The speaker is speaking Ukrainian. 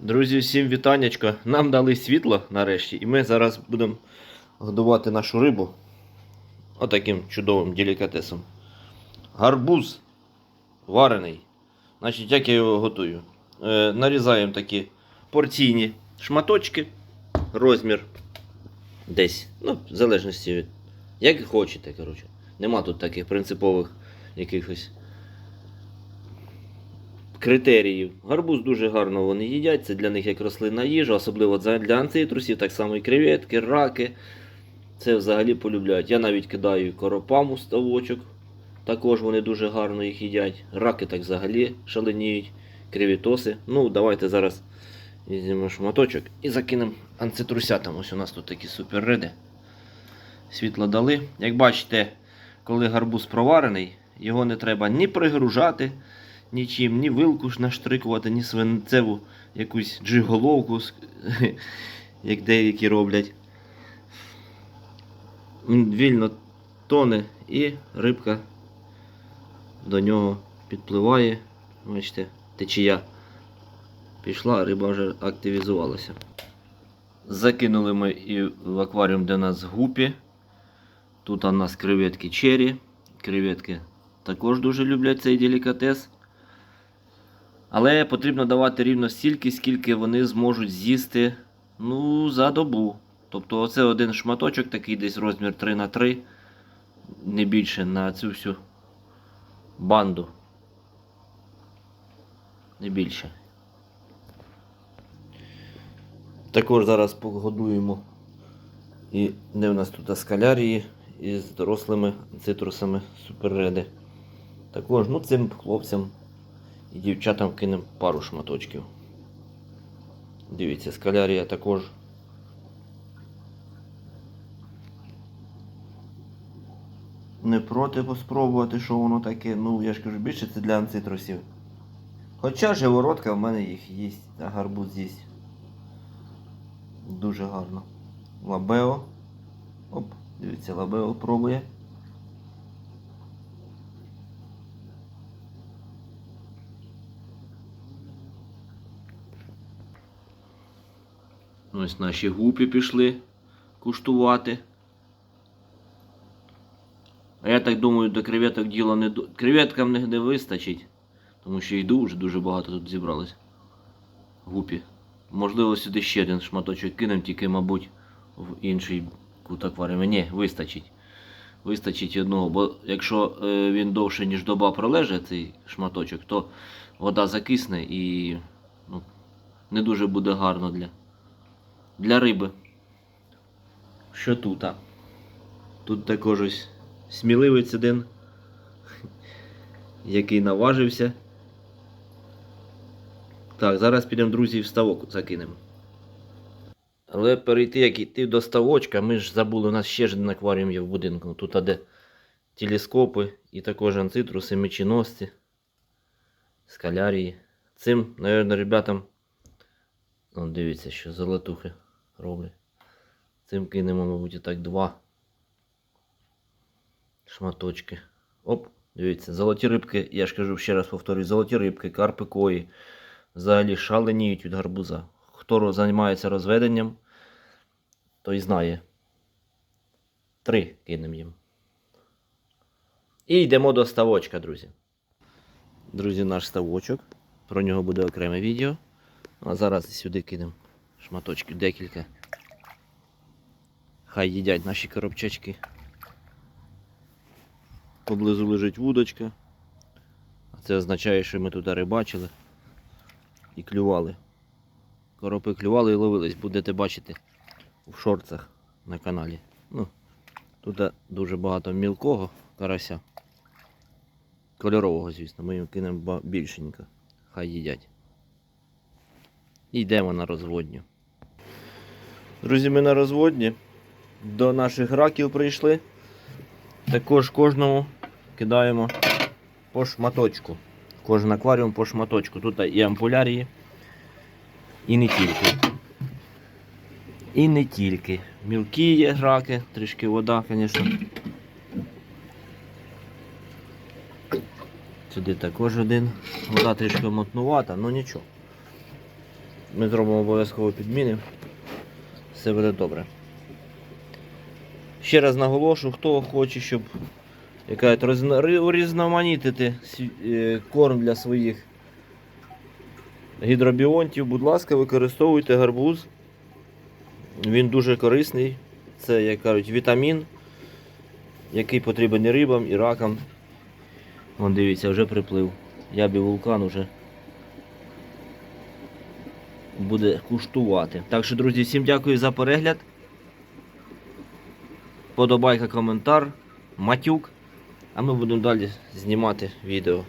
Друзі, всім вітаннячко. Нам дали світло нарешті, і ми зараз будемо годувати нашу рибу отаким чудовим делікатесом. Гарбуз варений. Значить, як я його готую? Е, нарізаємо такі порційні шматочки, розмір десь, ну, в залежності від. Як хочете, коротше. Нема тут таких принципових якихось критеріїв. Гарбуз дуже гарно вони їдять, це для них як рослинна їжа, особливо для анцитрусів, так само і креветки, раки. Це взагалі полюбляють. Я навіть кидаю коропам у ставочок. Також вони дуже гарно їх їдять. Раки так взагалі шаленіють, кривітоси. Ну, давайте зараз візьмемо шматочок і закинемо анцитрусятам. Ось у нас тут такі суперриди. Світло дали. Як бачите, коли гарбуз проварений, його не треба ні пригружати, нічим, ні вилку ж наштрикувати, ні свинцеву якусь джиголовку, як деякі роблять. Він вільно тоне і рибка до нього підпливає. Бачите, течія пішла, риба вже активізувалася. Закинули ми і в акваріум, де нас гупі. Тут у нас креветки черрі. Креветки також дуже люблять цей делікатес. Але потрібно давати рівно стільки, скільки вони зможуть з'їсти ну, за добу. Тобто оце один шматочок, такий десь розмір 3 на 3 не більше на цю всю банду. Не більше. Також зараз погодуємо. І де в нас тут скалярії із дорослими цитрусами суперреди. Також ну, цим хлопцям і дівчатам кинемо пару шматочків. Дивіться, скалярія також. Не проти поспробувати, що воно таке. Ну, я ж кажу, більше це для анцитрусів. Хоча живородка в мене їх їсть, а гарбуз їсть. Дуже гарно. Лабео. Оп, дивіться, лабео пробує. Ось наші гупі пішли куштувати. А я так думаю, до креветок діло не до. Креветкам не, вистачить, тому що і дуже дуже багато тут зібралось. Гупі. Можливо, сюди ще один шматочок кинемо, тільки, мабуть, в інший кут акваріуму. Ні, вистачить. Вистачить одного, бо якщо е, він довше, ніж доба пролежить, цей шматочок, то вода закисне і ну, не дуже буде гарно для, для риби. Що тут? а? Тут також ось сміливець один, який наважився. Так, зараз підемо, друзі, в ставок закинемо. Але перейти, як йти до ставочка, ми ж забули, у нас ще ж один акваріум є в будинку. Тут де телескопи і також анцитруси, меченосці, скалярії. Цим, мабуть, ребятам. О, дивіться, що золотухи роблять. Цим кинемо, мабуть, і так два шматочки. Оп, дивіться, золоті рибки, я ж кажу ще раз повторюю, золоті рибки, карпи кої. Взагалі шаленіють від гарбуза. Хто займається розведенням, той знає. Три кинемо їм. І йдемо до ставочка, друзі. Друзі, наш ставочок. Про нього буде окреме відео. А зараз сюди кинемо шматочки декілька. Хай їдять наші коробчачки. Поблизу лежить вудочка. А це означає, що ми тут рибачили і клювали. Коропи клювали і ловились, будете бачити в шорцах на каналі. Ну, Тут дуже багато мілкого карася. Кольорового, звісно, ми їм кинемо більшенько. Хай їдять. І йдемо на розводню. Друзі, ми на розводні. До наших раків прийшли. Також кожному кидаємо по шматочку. Кожен акваріум по шматочку. Тут і ампулярії. І не тільки. І не тільки. Мілкі є раки, трішки вода, звісно. Сюди також один. Вода трішки мотнувата, ну нічого. Ми зробимо обов'язково підміни. Все буде добре. Ще раз наголошу, хто хоче, щоб яка різноманітити е, корм для своїх гідробіонтів, будь ласка, використовуйте гарбуз. Він дуже корисний. Це, як кажуть, вітамін, який потрібен і рибам, і ракам. Вон дивіться, вже приплив. Ябі вулкан уже буде куштувати. Так що, друзі, всім дякую за перегляд. Подобайка, коментар, матюк. А ми будемо далі знімати відео.